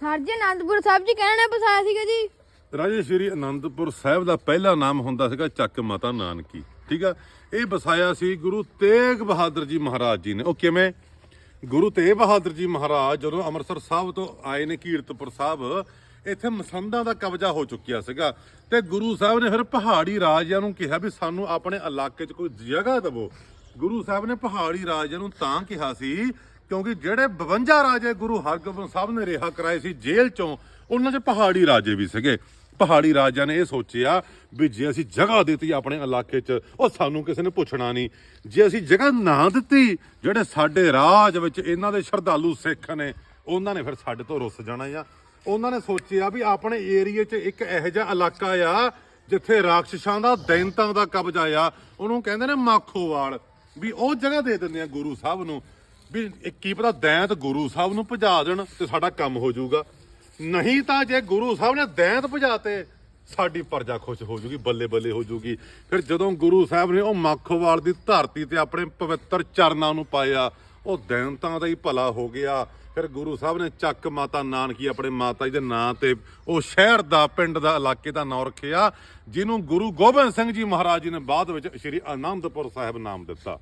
Sir ਜੀ ਅਨੰਦਪੁਰ ਸਾਹਿਬ ਜੀ ਕਹਿਣਾ ਬਸਾਇਆ ਸੀਗਾ ਜੀ। ਰਾਜੇ ਅਨੰਦਪੁਰ ਸਾਹਿਬ ਦਾ ਪਹਿਲਾ ਨਾਮ ਹੁੰਦਾ ਸੀਗਾ ਚੱਕ ਮਾਤਾ ਨਾਨਕੀ, ਠੀਕ ਆ? ਇਹ ਵਸਾਇਆ ਸੀ ਗੁਰੂ ਤੇਗ ਬਹਾਦਰ ਜੀ ਮਹਾਰਾਜ ਜੀ ਨੇ। ਉਹ ਕਿਵੇਂ? ਗੁਰੂ ਤੇਗ ਬਹਾਦਰ ਜੀ ਮਹਾਰਾਜ ਜਦੋਂ ਅੰਮ੍ਰਿਤਸਰ ਸਾਹਿਬ ਤੋਂ ਆਏ ਨੇ ਕੀਰਤਪੁਰ ਸਾਹਿਬ, ਇੱਥੇ ਮਸੰਦਾਂ ਦਾ ਕਬਜ਼ਾ ਹੋ ਚੁੱਕਿਆ ਸੀਗਾ ਤੇ ਗੁਰੂ ਸਾਹਿਬ ਨੇ ਫਿਰ ਪਹਾੜੀ ਰਾਜਿਆਂ ਨੂੰ ਕਿਹਾ ਵੀ ਸਾਨੂੰ ਆਪਣੇ ਇਲਾਕੇ 'ਚ ਕੋਈ ਜਗ੍ਹਾ ਦਿਵੋ। ਗੁਰੂ ਸਾਹਿਬ ਨੇ ਪਹਾੜੀ ਰਾਜਿਆਂ ਨੂੰ ਤਾਂ ਕਿਹਾ ਸੀ ਕਿਉਂਕਿ ਜਿਹੜੇ 52 ਰਾਜੇ ਗੁਰੂ ਹਰਗੋਬਿੰਦ ਸਾਹਿਬ ਨੇ ਰਿਹਾ ਕਰਾਏ ਸੀ ਜੇਲ੍ਹ ਚੋਂ, ਉਹਨਾਂ 'ਚ ਪਹਾੜੀ ਰਾਜੇ ਵੀ ਸੀਗੇ। ਪਹਾੜੀ ਰਾਜਿਆਂ ਨੇ ਇਹ ਸੋਚਿਆ ਵੀ ਜੇ ਅਸੀਂ ਜਗ੍ਹਾ ਦਿੱਤੀ ਆਪਣੇ ਇਲਾਕੇ 'ਚ, ਉਹ ਸਾਨੂੰ ਕਿਸੇ ਨੇ ਪੁੱਛਣਾ ਨਹੀਂ। ਜੇ ਅਸੀਂ ਜਗ੍ਹਾ ਨਾ ਦਿੱਤੀ, ਜਿਹੜੇ ਸਾਡੇ ਰਾਜ ਵਿੱਚ ਇਹਨਾਂ ਦੇ ਸ਼ਰਧਾਲੂ ਸਿੱਖ ਨੇ, ਉਹਨਾਂ ਨੇ ਫਿਰ ਸਾਡੇ ਤੋਂ ਰੁੱਸ ਜਾਣਾ ਆ। ਉਹਨਾਂ ਨੇ ਸੋਚਿਆ ਵੀ ਆਪਣੇ ਏਰੀਏ 'ਚ ਇੱਕ ਇਹੋ ਜਿਹਾ ਇਲਾਕਾ ਆ, ਜਿੱਥੇ ਰਾਖਸ਼ਾਂ ਦਾ, ਦੈਂਤਾਂ ਦਾ ਕਬਜ਼ਾ ਆ। ਉਹਨੂੰ ਕਹਿੰਦੇ ਨੇ ਮਾਖੋਵਾਲ। ਵੀ ਉਹ ਜਗ੍ਹਾ ਦੇ ਦਿੰਦੇ ਆ ਗੁਰੂ ਸਾਹਿਬ ਨੂੰ। ਵੀ ਇਹ ਕੀ ਪਤਾ ਦੈਂਤ ਗੁਰੂ ਸਾਹਿਬ ਨੂੰ ਭਜਾ ਦੇਣ ਤੇ ਸਾਡਾ ਕੰਮ ਹੋ ਜਾਊਗਾ। ਨਹੀਂ ਤਾਂ ਜੇ ਗੁਰੂ ਸਾਹਿਬ ਨੇ ਦੈਂਤ ਭਜਾਤੇ, ਸਾਡੀ ਪਰਜਾ ਖੁਸ਼ ਹੋ ਜੂਗੀ, ਬੱਲੇ ਬੱਲੇ ਹੋ ਜੂਗੀ। ਫਿਰ ਜਦੋਂ ਗੁਰੂ ਸਾਹਿਬ ਨੇ ਉਹ ਮਾਖੋਵਾਲ ਦੀ ਧਰਤੀ ਤੇ ਆਪਣੇ ਪਵਿੱਤਰ ਚਰਨਾਂ ਨੂੰ ਪਾਇਆ, ਉਹ ਦੈਂਤਾਂ ਦਾ ਹੀ ਭਲਾ ਹੋ ਗਿਆ। ਫਿਰ ਗੁਰੂ ਸਾਹਿਬ ਨੇ ਚੱਕ ਮਾਤਾ ਨਾਨਕੀ ਆਪਣੇ ਮਾਤਾ ਜੀ ਦੇ ਨਾਂ ਤੇ ਉਹ ਸ਼ਹਿਰ ਦਾ, ਪਿੰਡ ਦਾ, ਇਲਾਕੇ ਦਾ ਨਾਂ ਰੱਖਿਆ, ਜਿਹਨੂੰ ਗੁਰੂ ਗੋਬਿੰਦ ਸਿੰਘ ਜੀ ਮਹਾਰਾਜ ਜੀ ਨੇ ਬਾਅਦ ਵਿੱਚ ਸ੍ਰੀ ਆਨੰਦਪੁਰ ਸਾਹਿਬ ਨਾਮ ਦਿੱਤਾ।